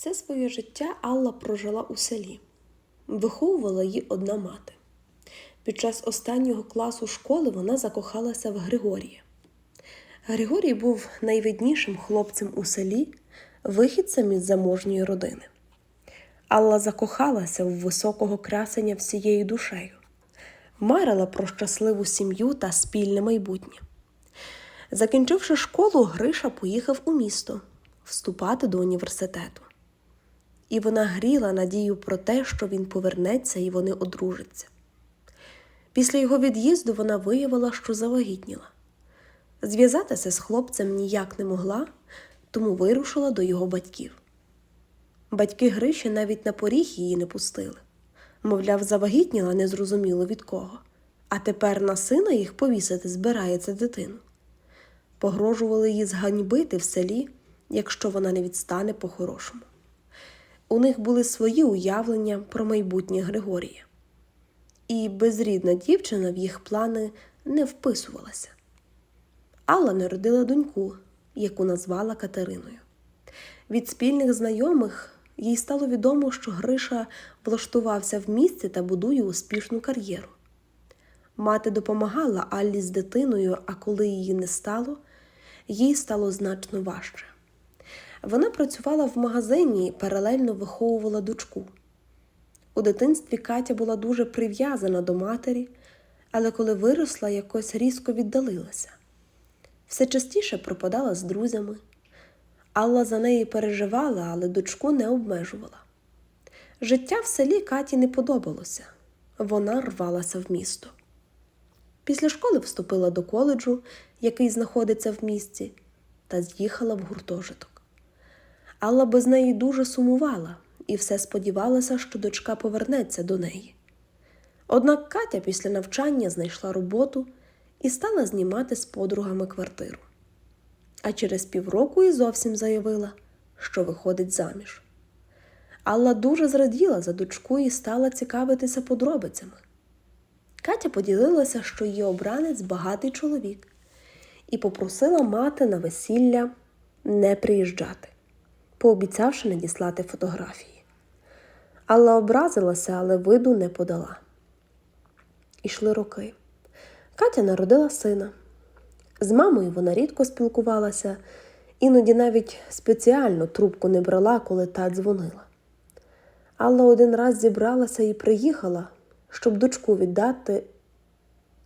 Все своє життя Алла прожила у селі. Виховувала її одна мати. Під час останнього класу школи вона закохалася в Григорія. Григорій був найвиднішим хлопцем у селі, вихідцем із заможньої родини. Алла закохалася в високого красення всією душею, марила про щасливу сім'ю та спільне майбутнє. Закінчивши школу, Гриша поїхав у місто вступати до університету. І вона гріла надію про те, що він повернеться і вони одружаться. Після його від'їзду вона виявила, що завагітніла. Зв'язатися з хлопцем ніяк не могла, тому вирушила до його батьків. Батьки Гриші навіть на поріг її не пустили. Мовляв, завагітніла незрозуміло від кого, а тепер на сина їх повісити збирається дитину. Погрожували її зганьбити в селі, якщо вона не відстане по-хорошому. У них були свої уявлення про майбутнє Григорія. І безрідна дівчина в їх плани не вписувалася. Алла народила доньку, яку назвала Катериною. Від спільних знайомих їй стало відомо, що Гриша влаштувався в місті та будує успішну кар'єру. Мати допомагала Аллі з дитиною, а коли її не стало, їй стало значно важче. Вона працювала в магазині і паралельно виховувала дочку. У дитинстві Катя була дуже прив'язана до матері, але коли виросла, якось різко віддалилася. Все частіше пропадала з друзями. Алла за неї переживала, але дочку не обмежувала. Життя в селі Каті не подобалося, вона рвалася в місто. Після школи вступила до коледжу, який знаходиться в місті, та з'їхала в гуртожиток. Алла без неї дуже сумувала і все сподівалася, що дочка повернеться до неї. Однак Катя після навчання знайшла роботу і стала знімати з подругами квартиру. А через півроку і зовсім заявила, що виходить заміж. Алла дуже зраділа за дочку і стала цікавитися подробицями. Катя поділилася, що її обранець багатий чоловік, і попросила мати на весілля не приїжджати, пообіцявши надіслати фотографії. Алла образилася, але виду не подала. Ішли роки. Катя народила сина. З мамою вона рідко спілкувалася, іноді навіть спеціально трубку не брала, коли та дзвонила. Алла один раз зібралася і приїхала, щоб дочку віддати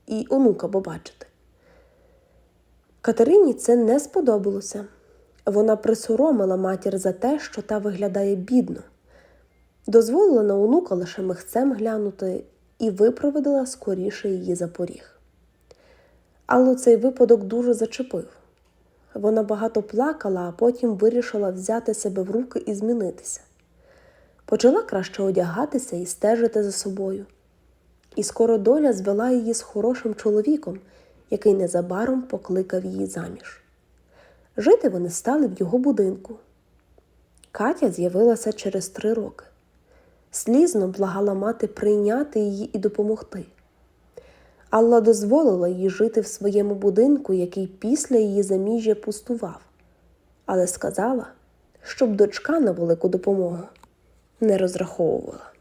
і онука побачити. Катерині це не сподобалося. Вона присоромила матір за те, що та виглядає бідно, дозволила на онука лише михцем глянути і випроводила скоріше її за поріг. Аллу цей випадок дуже зачепив. Вона багато плакала, а потім вирішила взяти себе в руки і змінитися. Почала краще одягатися і стежити за собою. І скоро доля звела її з хорошим чоловіком, який незабаром покликав її заміж. Жити вони стали в його будинку. Катя з'явилася через три роки. Слізно благала мати прийняти її і допомогти. Алла дозволила їй жити в своєму будинку, який після її заміжжя пустував, але сказала, щоб дочка на велику допомогу не розраховувала.